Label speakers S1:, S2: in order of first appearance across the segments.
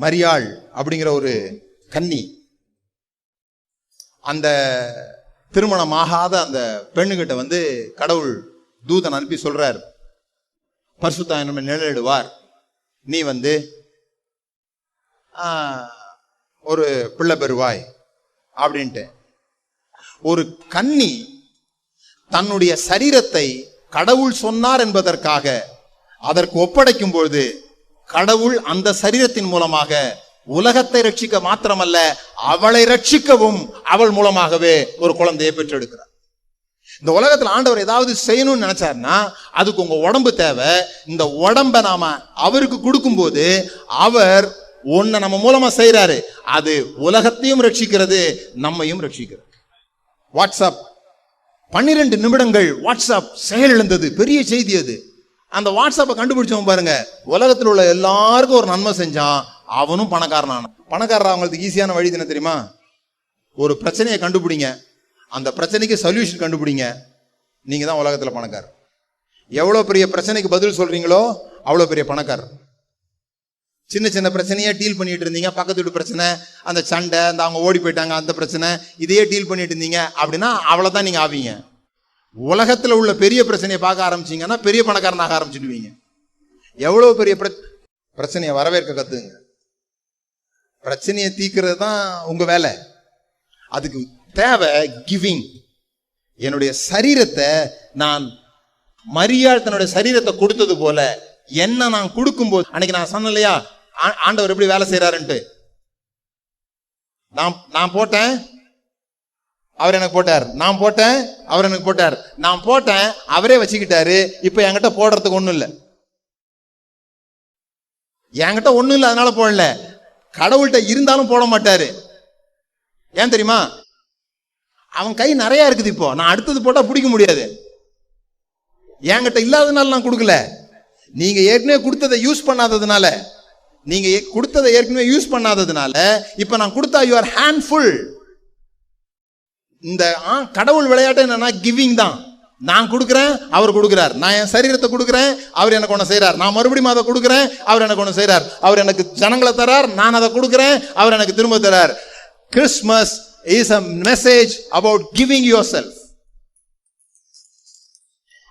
S1: மரியாள் அப்படிங்கிற ஒரு கன்னி. அந்த திருமணமாகாத அந்த பெண்ணுகிட்ட வந்து கடவுள் தூதன் அனுப்பி சொல்றார். பரிசுத்தாய் நம்ம நிழலிடுவார். நீ வந்து ஒரு பிள்ளை பெறுவாய் அப்படின்ட்டு. ஒரு கன்னி தன்னுடைய சரீரத்தை கடவுள் சொன்னார் என்பதற்காக அதற்கு ஒப்படைக்கும் பொழுது கடவுள் அந்த சரீரத்தின் மூலமாக உலகத்தை ரட்சிக்க மாத்திரமல்ல அவளை ரட்சிக்கவும் அவள் மூலமாகவே ஒரு குழந்தையை பெற்றெடுக்கிறார். இந்த உலகத்தில் ஆண்டவர் ஏதாவது செய்யணும்னு நினைச்சாருன்னா அதுக்கு உங்க உடம்பு தேவை. இந்த உடம்ப நாம அவருக்கு கொடுக்கும்போது அவர் ஒன்ன நம்ம மூலமா செய்யறாரு அது உலகத்தையும் ரட்சிக்கிறது நம்மையும் ரட்சிக்கிறது. வாட்ஸ்அப். பன்னிரெண்டு நிமிடங்கள் வாட்ஸ்அப் செயலிழந்தது. பெரிய செய்தி அது. அந்த வாட்ஸ்அப்பை கண்டுபிடிச்சவன் பாருங்க. உலகத்தில் உள்ள எல்லாருக்கும் ஒரு நன்மை செஞ்சான். அவனும் பணக்காரனான. பணக்காரர் அவங்களுக்கு ஈஸியான வழி என்ன தெரியுமா? ஒரு பிரச்சனையை கண்டுபிடிங்க. அந்த பிரச்சனைக்கு சொல்யூஷன் கண்டுபிடிங்க. நீங்க தான் உலகத்தில் பணக்காரர். எவ்வளோ பெரிய பிரச்சனைக்கு பதில் சொல்றீங்களோ அவ்வளோ பெரிய பணக்காரர். சின்ன சின்ன பிரச்சனையே டீல் பண்ணிட்டு இருந்தீங்க. பக்கத்து வீட்டு பிரச்சனை அந்த சண்டை அந்த அவங்க ஓடி போயிட்டாங்க அந்த பிரச்சனை இதையே டீல் பண்ணிட்டு இருந்தீங்க அப்படின்னா அவ்வளோதான் நீங்க ஆவீங்க. உலகத்தில் உள்ள பெரிய பிரச்சனையை பார்க்க ஆரம்பிச்சீங்கன்னா பெரிய பணக்காரனாக ஆரம்பிச்சுடுவீங்க. எவ்வளோ பெரிய பிர- பிரச்சனையை வரவேற்க கத்துங்க. பிரச்சனையை தீக்கிறது தான் உங்க வேலை. அதுக்கு தேவை கிவிங் என்னுடைய சரீரத்தை நான் மரியாள் தன்னுடைய சரீரத்தை கொடுத்தது போல என்ன நான் கொடுக்கும்போது அன்னைக்கு நான் சொன்னேன் இல்லையா? ஆ- ஆண்டவர் எப்படி வேலை செய்யறாருன்ட்டு நான் நான் போட்டேன். அவர் எனக்கு போட்டார். நான் போட்டேன் அவர் எனக்கு போட்டார். நான் போட்டேன் அவரே வச்சுக்கிட்டாரு. இப்போ என்கிட்ட போடுறதுக்கு ஒன்றும் இல்லை. என்கிட்ட ஒன்றும் இல்லை அதனால போடல. கடவுள்கிட்ட இருந்தாலும் போட மாட்டாரு. ஏன் தெரியுமா? அவன் கை நிறையா இருக்குது இப்போ. நான் அடுத்தது போட்டால் பிடிக்க முடியாது. என்கிட்ட இல்லாததுனால நான் கொடுக்கல. நீங்கள் ஏற்கனவே கொடுத்ததை யூஸ் பண்ணாததுனால நீங்கள் ஏ- கொடுத்ததை ஏற்கனவே யூஸ் பண்ணாததுனால இப்போ நான் கொடுத்தா யூ ஆர் ஹேண்ட்ஃபுல் இந்த ஆ, கடவுள் விளையாட்டு என்னன்னா கிவிங் தான். நான் கொடுக்குறேன் அவர் கொடுக்குறார். நான் என் சரீரத்தை கொடுக்குறேன் அவர் எனக்கு ஒன்று செய்கிறார் நான் மறுபடியும் அதை கொடுக்குறேன் அவர் எனக்கு ஒன்று செய்கிறார் அவர் எனக்கு ஜனங்களை தரார் நான் அதை கொடுக்குறேன் அவர் எனக்கு திரும்ப தரார். Christmas is a message about giving yourself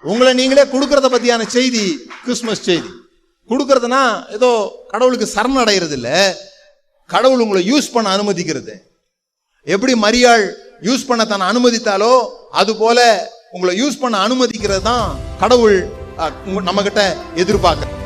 S1: உங்களை நீங்களே கொடுக்கறத பத்தியான செய்தி கிறிஸ்மஸ் செய்தி. கொடுக்கறதுனா ஏதோ கடவுளுக்கு சரணடைகிறது இல்லை கடவுள் உங்களை யூஸ் பண்ண அனுமதிக்கிறது. எப்படி மரியாள் யூஸ் பண்ண தன்னை அனுமதித்தாலோ அது போல உங்களை யூஸ் பண்ண அனுமதிக்கிறது தான் கடவுள் நம்ம கிட்ட எதிர்பார்க்க